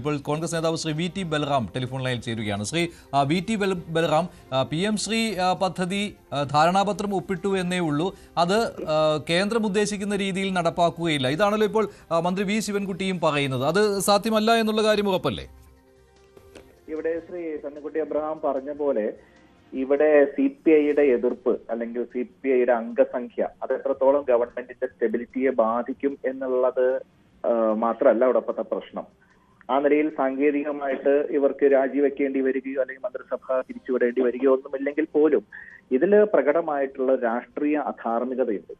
ഇപ്പോൾ കോൺഗ്രസ് നേതാവ് Shri V T Balram telephone ലൈനിൽ ചേരുകയാണ്. ശ്രീ വി ടി ബൽ ബൽറാം പി എം ശ്രീ പദ്ധതി ധാരണാപത്രം ഒപ്പിട്ടു എന്നേ ഉള്ളൂ. അത് കേന്ദ്രം ഉദ്ദേശിക്കുന്ന രീതിയിൽ നടപ്പാക്കുകയില്ല. ഇതാണല്ലോ ഇപ്പോൾ മന്ത്രി വി ശിവൻകുട്ടിയും പറയുന്നത്. അത് സാധ്യമല്ല എന്നുള്ള കാര്യം ഉറപ്പല്ലേ? ഇവിടെ ശ്രീ സണ്ണിക്കുട്ടി അബ്രഹാം പറഞ്ഞ പോലെ ഇവിടെ സി പി ഐയുടെ എതിർപ്പ് അല്ലെങ്കിൽ സി പി ഐയുടെ അംഗസംഖ്യ അത് എത്രത്തോളം ഗവൺമെന്റിന്റെ സ്റ്റെബിലിറ്റിയെ ബാധിക്കും എന്നുള്ളത് മാത്രമല്ല ഇവിടത്തെ പ്രശ്നം. ആ നിലയിൽ സാങ്കേതികമായിട്ട് ഇവർക്ക് രാജിവെക്കേണ്ടി വരികയോ അല്ലെങ്കിൽ മന്ത്രിസഭ തിരിച്ചുവിടേണ്ടി വരികയോ ഒന്നുമില്ലെങ്കിൽ പോലും ഇതിൽ പ്രകടമായിട്ടുള്ള രാഷ്ട്രീയ അധാർമികതയുണ്ട്.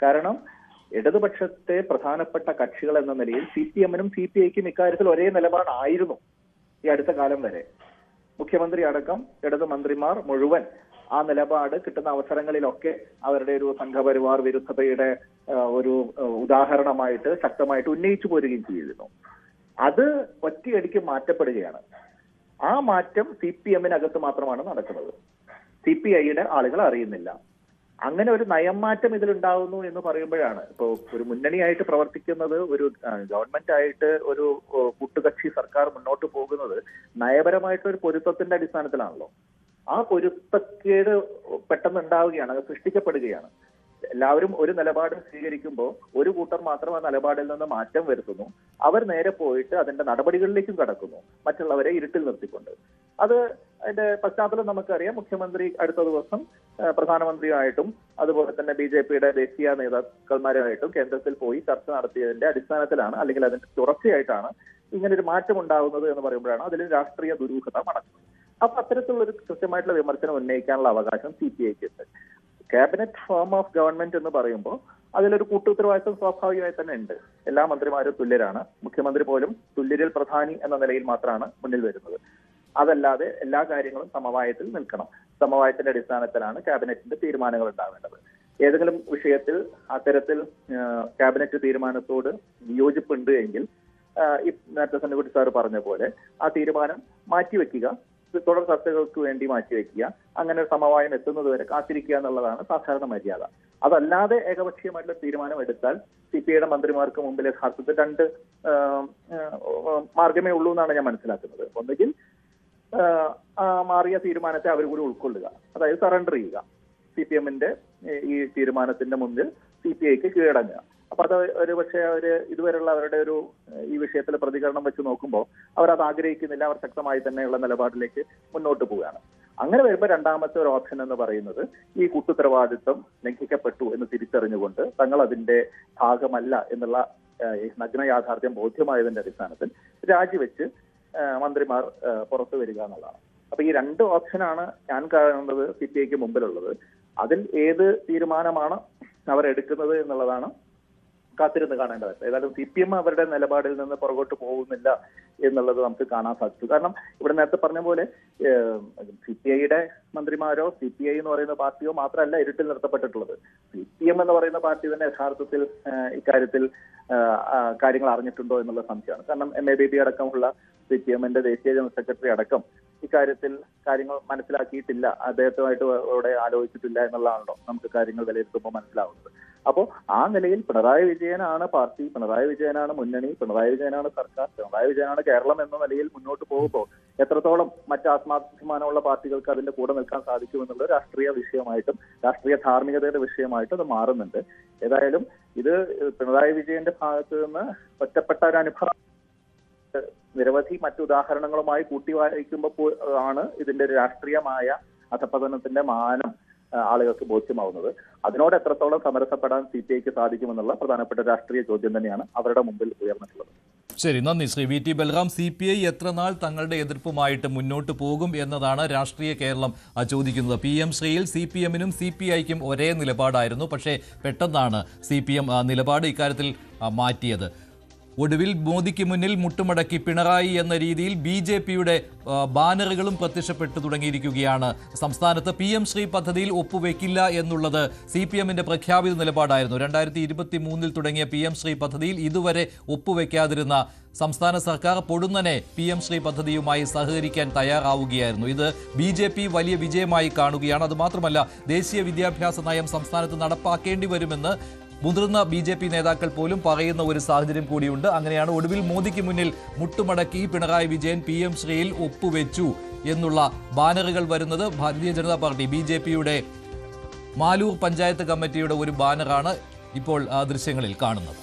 കാരണം ഇടതുപക്ഷത്തെ പ്രധാനപ്പെട്ട കക്ഷികൾ എന്ന നിലയിൽ സി പി എമ്മിനും സി പി ഐക്കും ഇക്കാര്യത്തിൽ ഒരേ നിലപാടായിരുന്നു ഈ അടുത്ത കാലം വരെ. മുഖ്യമന്ത്രി അടക്കം ഇടതു മന്ത്രിമാർ മുഴുവൻ ആ നിലപാട് കിട്ടുന്ന അവസരങ്ങളിലൊക്കെ അവരുടെ ഒരു സംഘപരിവാർ വിരുദ്ധതയുടെ ഒരു ഉദാഹരണമായിട്ട് ശക്തമായിട്ട് ഉന്നയിച്ചു പോരുകയും ചെയ്തിരുന്നു. അത് ഒറ്റയടിക്ക് മാറ്റപ്പെടുകയാണ്. ആ മാറ്റം സി പി എമ്മിനകത്ത് മാത്രമാണ് നടക്കുന്നത്. സി പി ഐയുടെ ആളുകൾ അറിയുന്നില്ല. അങ്ങനെ ഒരു നയം മാറ്റം ഇതിലുണ്ടാവുന്നു എന്ന് പറയുമ്പോഴാണ്. ഇപ്പോൾ ഒരു മുന്നണിയായിട്ട് പ്രവർത്തിക്കുന്നത് ഒരു ഗവൺമെന്റ് ആയിട്ട് ഒരു കൂട്ടുകക്ഷി സർക്കാർ മുന്നോട്ട് പോകുന്നത് നയപരമായിട്ടൊരു പൊരുത്തത്തിന്റെ അടിസ്ഥാനത്തിലാണല്ലോ. ആ പൊരുത്തക്കേട് പെട്ടെന്ന് ഉണ്ടാവുകയാണ് അത് സൃഷ്ടിക്കപ്പെടുകയാണ്. എല്ലാവരും ഒരു നിലപാട് സ്വീകരിക്കുമ്പോൾ ഒരു കൂട്ടർ മാത്രം ആ നിലപാടിൽ നിന്ന് മാറ്റം വരുത്തുന്നു. അവർ നേരെ പോയിട്ട് അതിന്റെ നടപടികളിലേക്കും കടക്കുന്നു. മറ്റുള്ളവരെ ഇരുട്ടിൽ നിർത്തിക്കൊണ്ട്. അത് അതിന്റെ പശ്ചാത്തലം നമുക്കറിയാം. മുഖ്യമന്ത്രി അടുത്ത ദിവസം പ്രധാനമന്ത്രിയുമായിട്ടും അതുപോലെ തന്നെ ബി ജെ പിയുടെ ദേശീയ നേതാക്കന്മാരുമായിട്ടും കേന്ദ്രത്തിൽ പോയി ചർച്ച നടത്തിയതിന്റെ അടിസ്ഥാനത്തിലാണ് അല്ലെങ്കിൽ അതിന്റെ തുടർച്ചയായിട്ടാണ് ഇങ്ങനെ ഒരു മാറ്റം ഉണ്ടാകുന്നത് എന്ന് പറയുമ്പോഴാണ് അതിൽ രാഷ്ട്രീയ ദുരൂഹത മടക്കുന്നത് അപ്പൊ അത്തരത്തിലുള്ള ഒരു കൃത്യമായിട്ടുള്ള വിമർശനം ഉന്നയിക്കാനുള്ള അവകാശം സി പി ഐക്ക് ഉണ്ട്. ക്യാബിനറ്റ് ഫോം ഓഫ് ഗവൺമെന്റ് എന്ന് പറയുമ്പോൾ അതിലൊരു കൂട്ടുത്തരവാദിത്വം സ്വാഭാവികമായി തന്നെ ഉണ്ട്. എല്ലാ മന്ത്രിമാരും തുല്യരാണ്. മുഖ്യമന്ത്രി പോലും തുല്യരിൽ പ്രധാനി എന്ന നിലയിൽ മാത്രമാണ് മുന്നിൽ വരുന്നത്. അതല്ലാതെ എല്ലാ കാര്യങ്ങളും സമവായത്തിൽ നിൽക്കണം. സമവായത്തിന്റെ അടിസ്ഥാനത്തിലാണ് ക്യാബിനറ്റിന്റെ തീരുമാനങ്ങൾ ഉണ്ടാവേണ്ടത്. ഏതെങ്കിലും വിഷയത്തിൽ അത്തരത്തിൽ ക്യാബിനറ്റ് തീരുമാനത്തോട് വിയോജിപ്പുണ്ട് എങ്കിൽ നേരത്തെ സന്നിക്കുട്ടി സാർ പറഞ്ഞ പോലെ ആ തീരുമാനം മാറ്റിവെക്കുക തുടർ ചർച്ചകൾക്ക് വേണ്ടി മാറ്റിവെക്കുക അങ്ങനെ ഒരു സമവായം എത്തുന്നത് വരെ കാത്തിരിക്കുക എന്നുള്ളതാണ് സാധാരണ മര്യാദ. അതല്ലാതെ ഏകപക്ഷീയമായിട്ടുള്ള തീരുമാനം എടുത്താൽ സി പി ഐയുടെ മന്ത്രിമാർക്ക് മുമ്പിൽ യഥാർത്ഥത്തിൽ രണ്ട് മാർഗമേ ഉള്ളൂ എന്നാണ് ഞാൻ മനസ്സിലാക്കുന്നത്. ഒന്നുകിൽ മാറിയ തീരുമാനത്തെ അവർ കൂടി ഉൾക്കൊള്ളുക. അതായത് സറണ്ടർ ചെയ്യുക. സി പി എമ്മിന്റെ ഈ തീരുമാനത്തിന്റെ മുന്നിൽ സി പി ഐക്ക് കീഴടങ്ങുക. അപ്പൊ അത് ഒരു പക്ഷേ അവർ ഇതുവരെയുള്ള അവരുടെ ഒരു ഈ വിഷയത്തിലെ പ്രതികരണം വെച്ച് നോക്കുമ്പോൾ അവർ അത് ആഗ്രഹിക്കുന്നില്ല അവർ ശക്തമായി തന്നെയുള്ള നിലപാടിലേക്ക് മുന്നോട്ട് പോവുകയാണ്. അങ്ങനെ വരുമ്പോൾ രണ്ടാമത്തെ ഒരു ഓപ്ഷൻ എന്ന് പറയുന്നത് ഈ കൂട്ടുത്തരവാദിത്വം ലംഘിക്കപ്പെട്ടു എന്ന് തിരിച്ചറിഞ്ഞുകൊണ്ട് തങ്ങൾ അതിന്റെ ഭാഗമല്ല എന്നുള്ള നഗ്ന യാഥാർത്ഥ്യം ബോധ്യമായതിന്റെ അടിസ്ഥാനത്തിൽ രാജിവെച്ച് മന്ത്രിമാർ പുറത്തു വരിക എന്നുള്ളതാണ്. അപ്പൊ ഈ രണ്ട് ഓപ്ഷനാണ് ഞാൻ കാണുന്നത് സി പി ഐക്ക് മുമ്പിലുള്ളത്. അതിൽ ഏത് തീരുമാനമാണ് അവർ എടുക്കുന്നത് എന്നുള്ളതാണ് കാത്തിരുന്ന് കാണേണ്ടത് ഏതായാലും സി പി എം അവരുടെ നിലപാടിൽ നിന്ന് പുറകോട്ട് പോകുന്നില്ല എന്നുള്ളത് നമുക്ക് കാണാൻ സാധിച്ചു. കാരണം ഇവിടെ നേരത്തെ പറഞ്ഞ പോലെ സി പി ഐയുടെ മന്ത്രിമാരോ സി പി ഐ എന്ന് പറയുന്ന പാർട്ടിയോ മാത്രമല്ല ഇരുട്ടിൽ നിർത്തപ്പെട്ടിട്ടുള്ളത്. സി പി എം എന്ന് പറയുന്ന പാർട്ടി തന്നെ യഥാർത്ഥത്തിൽ ഇക്കാര്യത്തിൽ കാര്യങ്ങൾ അറിഞ്ഞിട്ടുണ്ടോ എന്നുള്ള സംശയമാണ്. കാരണം എം എ ബി ബി അടക്കമുള്ള സി പി എമ്മിന്റെ ദേശീയ ജനറൽ സെക്രട്ടറി അടക്കം ഇക്കാര്യത്തിൽ കാര്യങ്ങൾ മനസ്സിലാക്കിയിട്ടില്ല. അദ്ദേഹത്തുമായിട്ട് അവിടെ ആലോചിച്ചിട്ടില്ല എന്നുള്ളതാണല്ലോ നമുക്ക് കാര്യങ്ങൾ വിലയിരുത്തുമ്പോൾ മനസ്സിലാവുന്നത്. അപ്പോൾ ആ നിലയിൽ പിണറായി വിജയനാണ് പാർട്ടി പിണറായി വിജയനാണ് മുന്നണി പിണറായി വിജയനാണ് സർക്കാർ പിണറായി വിജയനാണ് കേരളം എന്ന നിലയിൽ മുന്നോട്ട് പോകുമ്പോൾ എത്രത്തോളം മറ്റ് ആത്മാഭിമാനമുള്ള പാർട്ടികൾക്ക് അതിന്റെ കൂടെ നിൽക്കാൻ സാധിക്കുമെന്നുള്ള രാഷ്ട്രീയ വിഷയമായിട്ടും രാഷ്ട്രീയ ധാർമ്മികതയുടെ വിഷയമായിട്ടും അത് മാറുന്നുണ്ട്. ഏതായാലും ഇത് പിണറായി വിജയന്റെ ഭാഗത്ത് നിന്ന് ഒറ്റപ്പെട്ട ഒരു അനുഭവം നിരവധി മറ്റു ഉദാഹരണങ്ങളുമായി കൂട്ടി വായിക്കുമ്പോൾ ആണ് ഇതിന്റെ ഒരു രാഷ്ട്രീയമായ അധപതനത്തിന്റെ മാനം ആളുകൾക്ക് ബോധ്യമാവുന്നത്. അതിനോട് എത്രത്തോളം സമരസപ്പെടാൻ സി പി ഐക്ക് സാധിക്കുമെന്നുള്ള പ്രധാനപ്പെട്ട രാഷ്ട്രീയ ചോദ്യം തന്നെയാണ് അവരുടെ മുമ്പിൽ ഉയർന്നിട്ടുള്ളത്. ശരി നന്ദി. Shri V T Balram C P I എത്ര നാൾ തങ്ങളുടെ എതിർപ്പുമായിട്ട് മുന്നോട്ട് പോകും എന്നതാണ് രാഷ്ട്രീയ കേരളം ചോദിക്കുന്നത്. പി എം ശ്രീയിൽ സി പി എമ്മിനും സി പി ഐക്കും ഒരേ നിലപാടായിരുന്നു പക്ഷേ പെട്ടെന്നാണ് സി പി എം നിലപാട് ഇക്കാര്യത്തിൽ മാറ്റിയത്. ഒടുവിൽ മോദിക്ക് മുന്നിൽ മുട്ടുമടക്കി പിണറായി എന്ന രീതിയിൽ ബി ജെ പിയുടെ ബാനറുകളും പ്രത്യക്ഷപ്പെട്ടു തുടങ്ങിയിരിക്കുകയാണ്. സംസ്ഥാനത്ത് പി എം ശ്രീ പദ്ധതിയിൽ ഒപ്പുവെക്കില്ല എന്നുള്ളത് സി പി എമ്മിന്റെ പ്രഖ്യാപിത നിലപാടായിരുന്നു. രണ്ടായിരത്തി ഇരുപത്തി മൂന്നിൽ തുടങ്ങിയ പി എം ശ്രീ പദ്ധതിയിൽ ഇതുവരെ ഒപ്പുവെക്കാതിരുന്ന സംസ്ഥാന സർക്കാർ പൊടുന്നനെ പി എം ശ്രീ പദ്ധതിയുമായി സഹകരിക്കാൻ തയ്യാറാവുകയായിരുന്നു. ഇത് ബി ജെ പി വലിയ വിജയമായി കാണുകയാണ്. അതുമാത്രമല്ല ദേശീയ വിദ്യാഭ്യാസ നയം സംസ്ഥാനത്ത് നടപ്പാക്കേണ്ടി വരുമെന്ന് മുതിർന്ന ബി ജെ പി നേതാക്കൾ പോലും പറയുന്ന ഒരു സാഹചര്യം കൂടിയുണ്ട്. അങ്ങനെയാണ് ഒടുവിൽ മോദിക്ക് മുന്നിൽ മുട്ടുമടക്കി പിണറായി വിജയൻ പി എം ശ്രീയിൽ ഒപ്പുവെച്ചു എന്നുള്ള ബാനറുകൾ വരുന്നത് Bharatiya Janata party B J പിയുടെ മാലൂർ പഞ്ചായത്ത് കമ്മിറ്റിയുടെ ഒരു ബാനറാണ് ഇപ്പോൾ ദൃശ്യങ്ങളിൽ കാണുന്നത്.